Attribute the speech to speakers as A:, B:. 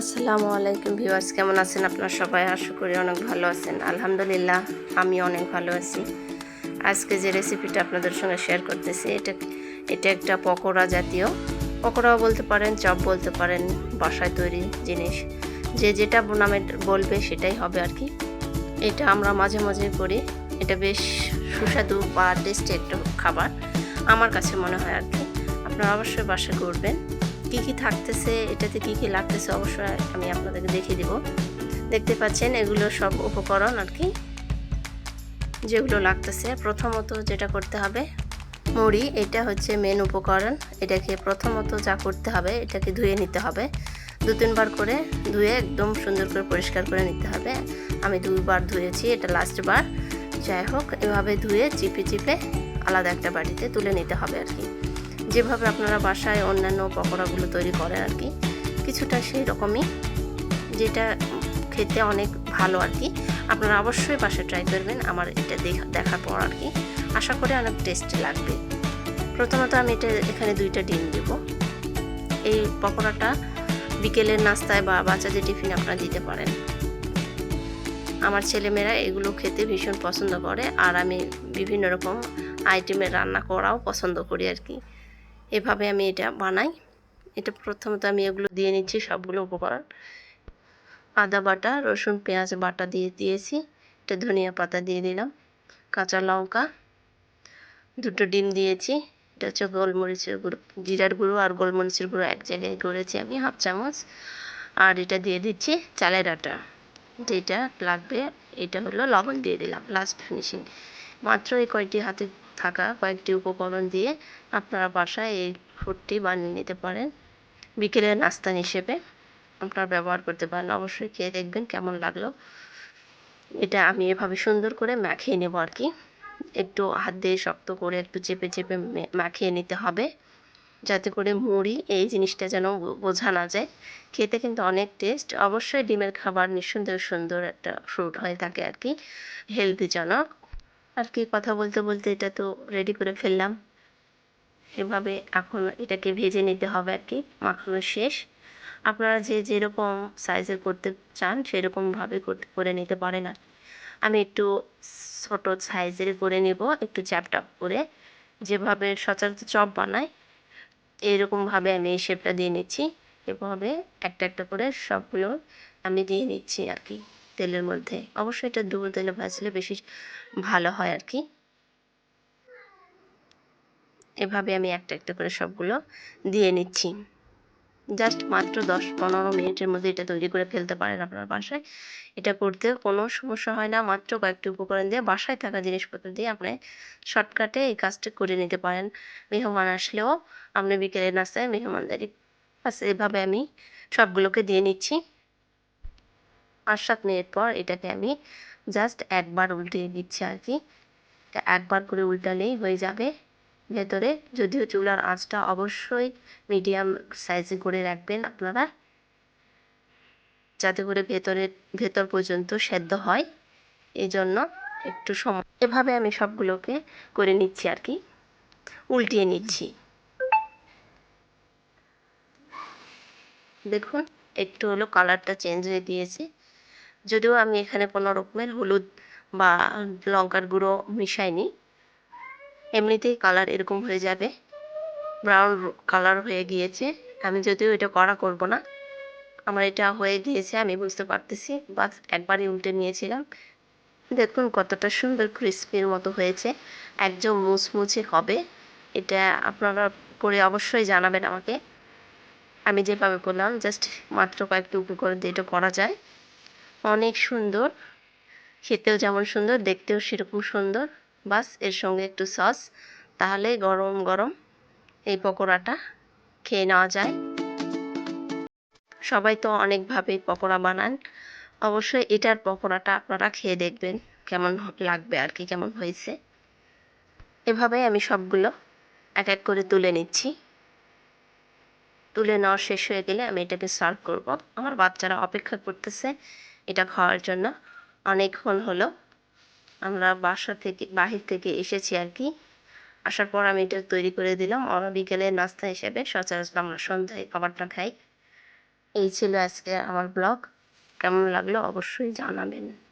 A: আসসালামু আলাইকুম ভিউয়ার্স, কেমন আছেন আপনারা সবাই? আশা করি অনেক ভালো আছেন। আলহামদুলিল্লাহ, আমি অনেক ভালো আছি। আজকে যে রেসিপিটা আপনাদের সঙ্গে শেয়ার করতেছি, এটা এটা একটা পকোড়া জাতীয়। পকোড়াও বলতে পারেন, চপ বলতে পারেন, বাসায় তৈরি জিনিস। যে যেটা নামে বলবে সেটাই হবে আর কি। এটা আমরা মাঝে মাঝে করি। এটা বেশ সুস্বাদু বা টেস্টি একটা খাবার, আমার কাছে মনে হয় আর কি। আপনারা অবশ্যই বাসায় করবেন। কী কী থাকতেছে, এটাতে কী কী লাগতেছে অবশ্যই আমি আপনাদেরকে দেখিয়ে দিব। দেখতে পাচ্ছেন এগুলো সব উপকরণ আর কি। যেগুলো লাগতেছে, প্রথমত যেটা করতে হবে, মুড়ি, এটা হচ্ছে মেন উপকরণ। এটাকে প্রথমত যা করতে হবে, এটাকে ধুয়ে নিতে হবে। দু তিনবার করে ধুয়ে একদম সুন্দর করে পরিষ্কার করে নিতে হবে। আমি দুবার ধুয়েছি, এটা লাস্ট বার। যাই হোক, এভাবে ধুয়ে চিপে চিপে আলাদা একটা বাড়িতে তুলে নিতে হবে আর কি। যেভাবে আপনারা বাসায় অন্যান্য পকোড়াগুলো তৈরি করেন আর কি, কিছুটা সেই রকমই, যেটা খেতে অনেক ভালো আর কি। আপনারা অবশ্যই বাসায় ট্রাই করবেন আমার এটা দেখা, দেখার পর আর কি। আশা করি অনেক টেস্টি লাগবে। প্রথমত আমি এটা এখানে দুইটা ডিম দেব। এই পকোড়াটা বিকেলের নাস্তায় বা বাচ্চাদের টিফিন আপনারা দিতে পারেন। আমার ছেলেমেয়েরা এগুলো খেতে ভীষণ পছন্দ করে, আর আমি বিভিন্ন রকম আইটেমের রান্না করাও পছন্দ করি আর কি। এভাবে আমি এটা বানাই। এটা প্রথমত আমি এগুলো দিয়ে নিচ্ছি সবগুলো উপকরণ। আদা বাটা, রসুন, পেঁয়াজ বাটা দিয়ে দিয়েছি। এটা ধনিয়া পাতা দিয়ে দিলাম। কাঁচা লঙ্কা, দুটো ডিম দিয়েছি। এটা হচ্ছে গোলমরিচের গুঁড়ো, জিরার গুঁড়ো আর গোলমরিচের গুঁড়ো এক জায়গায় করেছি আমি, হাফ চামচ। আর এটা দিয়ে দিচ্ছি চালের আটা। যেটা লাগবে, এটা হলো লবণ দিয়ে দিলাম লাস্ট ফিনিশিং মাত্র এই কয়টি হাতে থাকা কয়েকটি উপকরণ দিয়ে আপনারা বাসায় এই ফুডটি বানিয়ে নিতে পারেন। বিকেলের নাস্তা হিসেবে আপনারা ব্যবহার করতে পারেন। অবশ্যই খেয়ে দেখবেন কেমন লাগল। এটা আমি এভাবে সুন্দর করে মাখিয়ে নেব আর কি। একটু হাত দিয়ে শক্ত করে একটু চেপে চেপে মাখিয়ে নিতে হবে। যাতে করে মুড়ি এই জিনিসটা যেন বোঝা না যায়। খেতে কিন্তু অনেক টেস্ট। অবশ্যই ডিমের খাবার নিঃসন্দেহে সুন্দর একটা ফ্রুট হয়ে থাকে আর কি। হেলদিজনক কি কথা বলতে বলতে এটা তো রেডি করে ফেললাম। এভাবে এখন এটাকে ভেজে নিতে হবে আর কি মাখানো শেষ। আপনারা যে যেরকম সাইজের করতে চান সেরকমভাবে করতে, করে নিতে পারেন আর। আমি একটু ছোট সাইজের করে নেব, একটু চ্যাপটাপ করে। যেভাবে সচরাচর চপ বানাই এরকমভাবে আমি এই শেপটা দিয়ে নিচ্ছি। এভাবে একটা একটা করে সবগুলো আমি দিয়ে নিচ্ছি আর কি তেলের মধ্যে। অবশ্যই এটা ডুবো তেলে ভাজলে বেশি ভালো হয় আর কি। এভাবে আমি একটা একটা করে সবগুলো দিয়ে নিচ্ছি। জাস্ট মাত্র দশ পনেরো মিনিটের মধ্যে এটা তৈরি করে ফেলতে পারেন আপনার বাসায়। এটা করতে কোনো সমস্যা হয় না। মাত্র কয়েকটি উপকরণ দিয়ে বাসায় থাকা জিনিসপত্র দিয়ে আপনি শর্টকাটে এই কাজটা করে নিতে পারেন। মেহমান আসলেও আপনি বিকেলের নাস্তায় মেহমানদারি বাস এভাবে আমি সবগুলোকে দিয়ে নিচ্ছি। পাঁচ সাত মিনিট পর এটাকে আমি জাস্ট একবার উল্টিয়ে দিচ্ছি আর কি। একবার করে উল্টালেই হয়ে যাবে। ভেতরে যদিও চুলার আঁচটা অবশ্যই মিডিয়াম সাইজে করে রাখবেন আপনারা। যাতে করে ভেতরে, ভেতর পর্যন্ত সেদ্ধ হয়। এই জন্য একটু সময় এভাবে আমি সবগুলোকে করে নিচ্ছি আর কি। উল্টিয়ে নিচ্ছি। দেখুন, একটু হলো কালারটা চেঞ্জ হয়ে দিয়েছে। যদিও আমি এখানে কোনো রকমের হলুদ বা লঙ্কার গুঁড়ো মিশাইনি। এমনিতেই কালার এরকম হয়ে যাবে। ব্রাউন কালার হয়ে গিয়েছে। আমি যদিও এটা করা করব না, আমার এটা হয়ে গিয়েছে, আমি বুঝতে পারতেছি। বাস একবারই উল্টে নিয়েছিলাম। দেখুন কতটা সুন্দর ক্রিস্পির মতো হয়েছে। একদম মুচমুচে হবে। এটা আপনারা করে অবশ্যই জানাবেন আমাকে। আমি যেভাবে করলাম জাস্ট মাত্র কয়েকটি উপকরণ দিয়ে এটা করা যায়। অনেক সুন্দর। খেতেও যেমন সুন্দর, দেখতেও সেরকম সুন্দর। বাস, এর সঙ্গে একটু সস। তাহলে গরম গরম এই পকোড়াটা খেয়ে নেওয়া যায়। সবাই তো অনেকভাবে পকোড়া বানান। অবশ্যই এটার পকোড়াটা আপনারা খেয়ে দেখবেন, কেমন লাগবে আর কি, কেমন হয়েছে। এভাবেই আমি সবগুলো এক এক করে তুলে নিচ্ছি। তুলে নেওয়া শেষ হয়ে গেলে আমি এটাকে সার্ভ করব। আমার বাচ্চারা অপেক্ষা করতেছে এটা খাওয়ার জন্য। অনেকক্ষণ হলো। আমরা বাসা থেকে, বাহির থেকে এসেছি আর কি। আসার পর আমি এটা তৈরি করে দিলাম। আমরা বিকেলে নাস্তা হিসেবে সচরাচর আমরা সন্ধ্যায় খাবারটা খাই। এই ছিল আজকে আমার ব্লগ। কেমন লাগল অবশ্যই জানাবেন।